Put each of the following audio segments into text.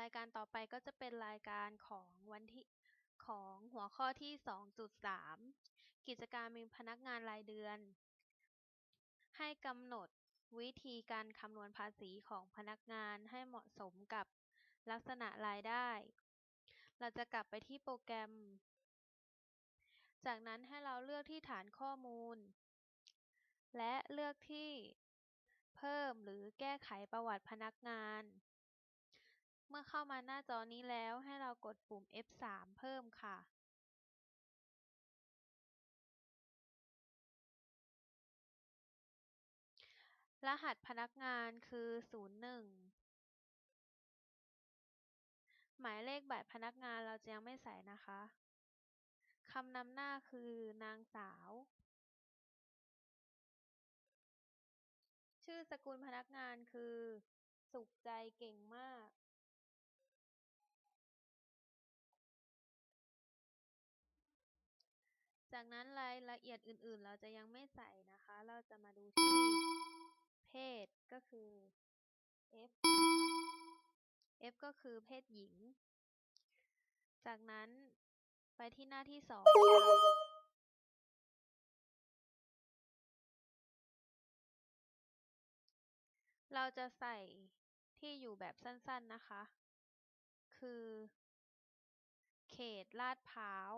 รายการต่อไปก็จะเป็นรายการของวันที่ของหัวข้อที่ 2.3 กิจการมีพนักงานรายเดือน ให้กำหนดวิธีการคำนวณภาษีของพนักงานให้เหมาะสมกับลักษณะรายได้ เราจะกลับไปที่โปรแกรม จากนั้นให้เราเลือกที่ฐานข้อมูล และเลือกที่เพิ่มหรือแก้ไขประวัติพนักงาน เมื่อเข้ามาหน้าจอนี้แล้วให้เรากดปุ่ม F3 เพิ่มค่ะรหัสพนักงานคือ 01 หมายเลขบัตรพนักงานเราจะยังไม่ใส่นะคะ คำนำหน้าคือนางสาว ชื่อสกุลพนักงานคือ สุขใจเก่งมาก จากนั้นรายละเอียดอื่นๆ เราจะยังไม่ใส่นะคะ เราจะมาดูที่เพศก็คือ F F ก็คือเพศหญิง จากนั้นไปที่หน้าที่สองเราจะใส่ที่อยู่แบบสั้นๆนะคะ คือ เขตลาดพร้าว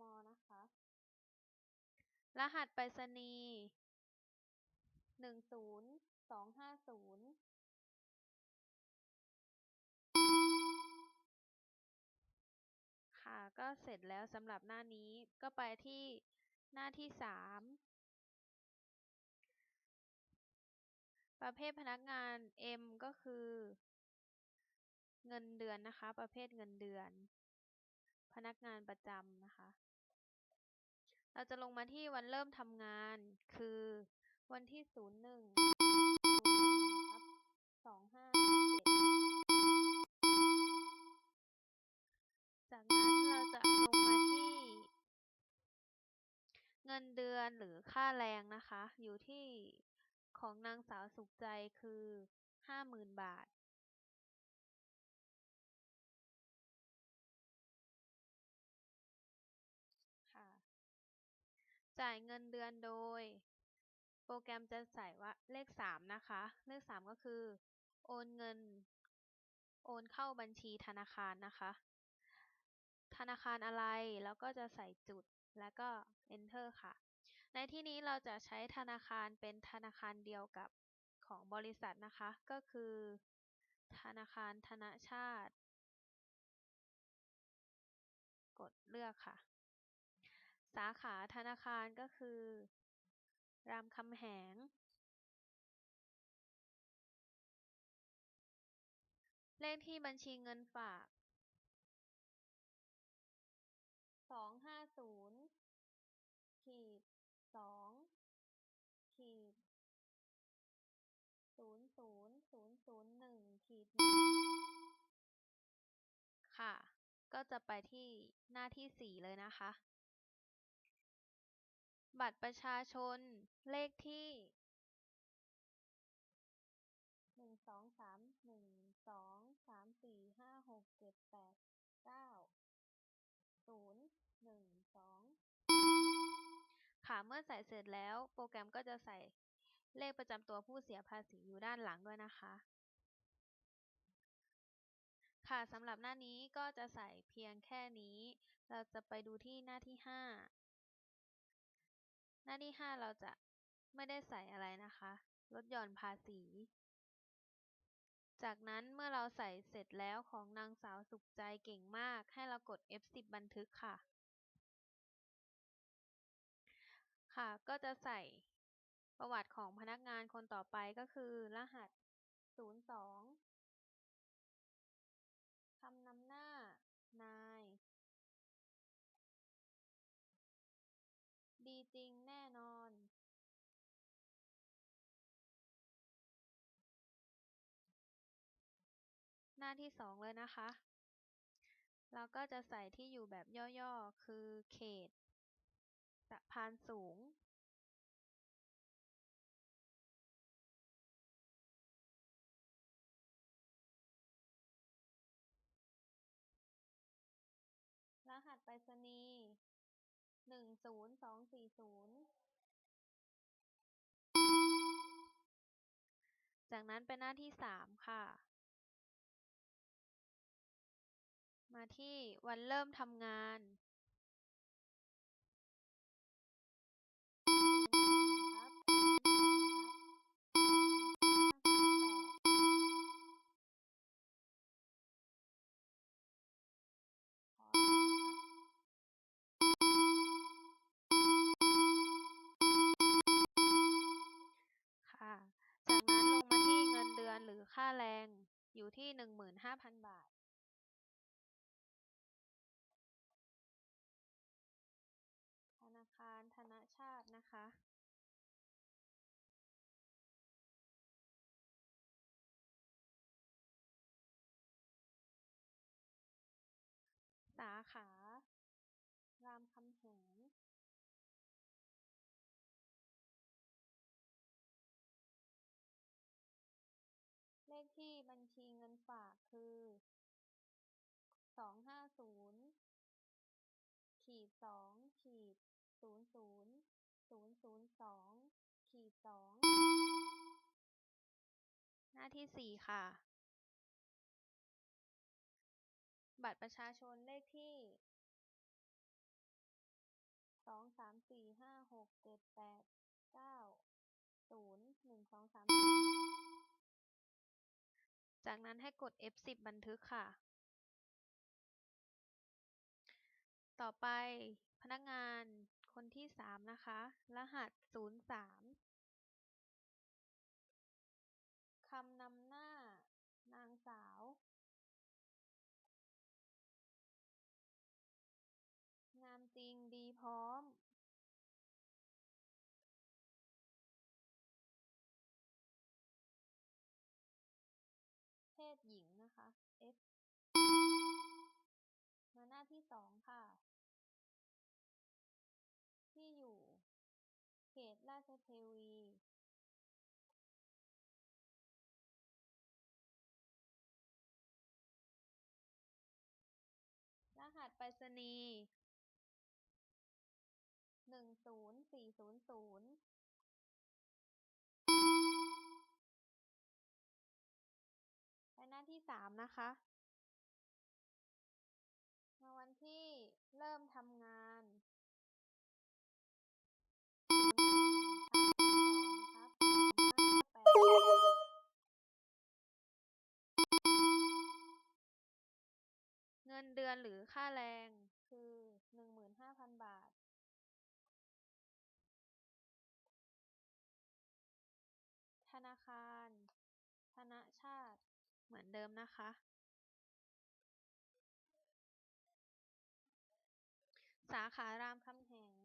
ม นะคะ รหัสไปรษณีย์หนึ่งศูนย์สองห้าศูนย์ค่ะ ก็เสร็จแล้วสำหรับหน้านี้ก็ไปที่หน้าที่สามประเภทพนักงาน M ก็คือ เงินเดือนนะคะ ประเภทเงินเดือน พนักงานประจำนะคะ เราจะลงมาที่วันเริ่มทำงานคือวันที่01 2557จากนั้นเราจะลงมาที่ เงินเดือนหรือค่าแรงนะคะ อยู่ที่ของนางสาวสุขใจคือ50,000บาท จ่ายเงินเดือนโดย โปรแกรมจะใส่ว่าเลข3นะคะ เลข3ก็คือ โอนเงิน โอนเข้าบัญชีธนาคารนะคะ ธนาคารอะไร แล้วก็จะใส่จุด แล้วก็ enter ค่ะ ในที่นี้เราจะใช้ธนาคารเป็นธนาคารเดียวกับของบริษัทนะคะ ก็คือ ธนาคารธนชาติ กดเลือกค่ะ สาขาธนาคารก็คือรามคำแหงเลขที่บัญชีเงินฝาก สองห้าศูนย์ขีดสองขีดศูนย์ศูนย์ศูนย์ศูนย์หนึ่งขีดหนึ่งค่ะ ก็จะไปที่หน้าที่สี่เลยนะคะ บัตรประชาชนเลขที่หนึ่งสองสามหนึ่งสองสามสี่ห้าหกเจ็ดแปดเก้าศูนย์หนึ่งสองค่ะเมื่อใส่เสร็จแล้ว โปรแกรมก็จะใส่เลขประจำตัวผู้เสียภาษีอยู่ด้านหลังด้วยนะคะ ค่ะสำหรับหน้านี้ก็จะใส่เพียงแค่นี้ เราจะไปดูที่หน้าที่ห้า หน้าที่ห้าเราจะไม่ได้ใส่อะไรนะคะ ลดหย่อนภาษี จากนั้นเมื่อเราใส่เสร็จแล้วของนางสาวสุขใจเก่งมาก ให้เรากด F10 บันทึกค่ะ ค่ะ ก็จะใส่ประวัติของพนักงานคนต่อไปก็คือรหัส 02 คำนำหน้า นาย ดี จริงแน่นอนหน้าที่สองเลยนะคะ เราก็จะใส่ที่อยู่แบบย่อๆ คือเขตสะพานสูง รหัสไปรษณีย์ หนึ่งศูนย์สองสี่ศูนย์จากนั้นเป็นหน้าที่สามค่ะ มาที่วันเริ่มทำงาน อยู่ที่หนึ่งหมื่นห้าพันบาทธนาคารธนชาตินะคะ สาขารามคำแหง ที่บัญชีเงินฝากคือสองห้าศูนย์ขีดสองขีดศูนย์ศูนย์ศูนย์ศูนย์สองขีดสองหน้าที่สี่ค่ะ บัตรประชาชนเลขที่สองสามสี่ห้าหกเจ็ดแปดเก้าศูนย์หนึ่งสองสามสี่ จากนั้นให้กด F10 บันทึกค่ะ ต่อไปพนักงานคนที่สามนะคะ รหัสศูนย์สามคำนำหน้านางสาว งามจริงดีพร้อม นะคะ F มาหน้าที่สองค่ะ ที่อยู่ เขตราชเทวี รหัสไปรษณีย์หนึ่งศูนย์สี่ศูนย์ศูนย์ ที่สามนะคะ มาวันที่เริ่มทำงานเงินเดือนหรือค่าแรงคือ15,000บาท เหมือนเดิมนะคะ สาขารามคำแหง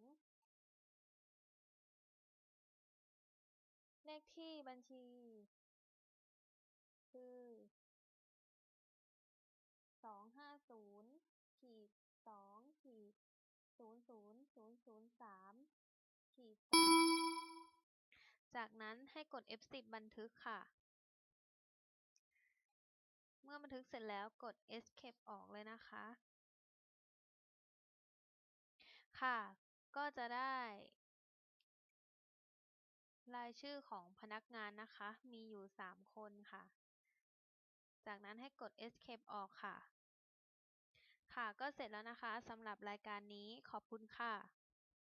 เลขที่บัญชี คือสองห้าศูนย์ขีดสองขีดศูนย์ศูนย์ศูนย์ศูนย์สามขีดสามจากนั้นให้กด F10 บันทึกค่ะ เมื่อบันทึกเสร็จแล้วกด Escape ออกเลยนะคะ ค่ะ ก็จะได้รายชื่อของพนักงานนะคะ มีอยู่ 3 คนค่ะ จากนั้นให้กด Escape ออกค่ะ ค่ะ ก็เสร็จแล้วนะคะสำหรับรายการนี้ขอบคุณค่ะ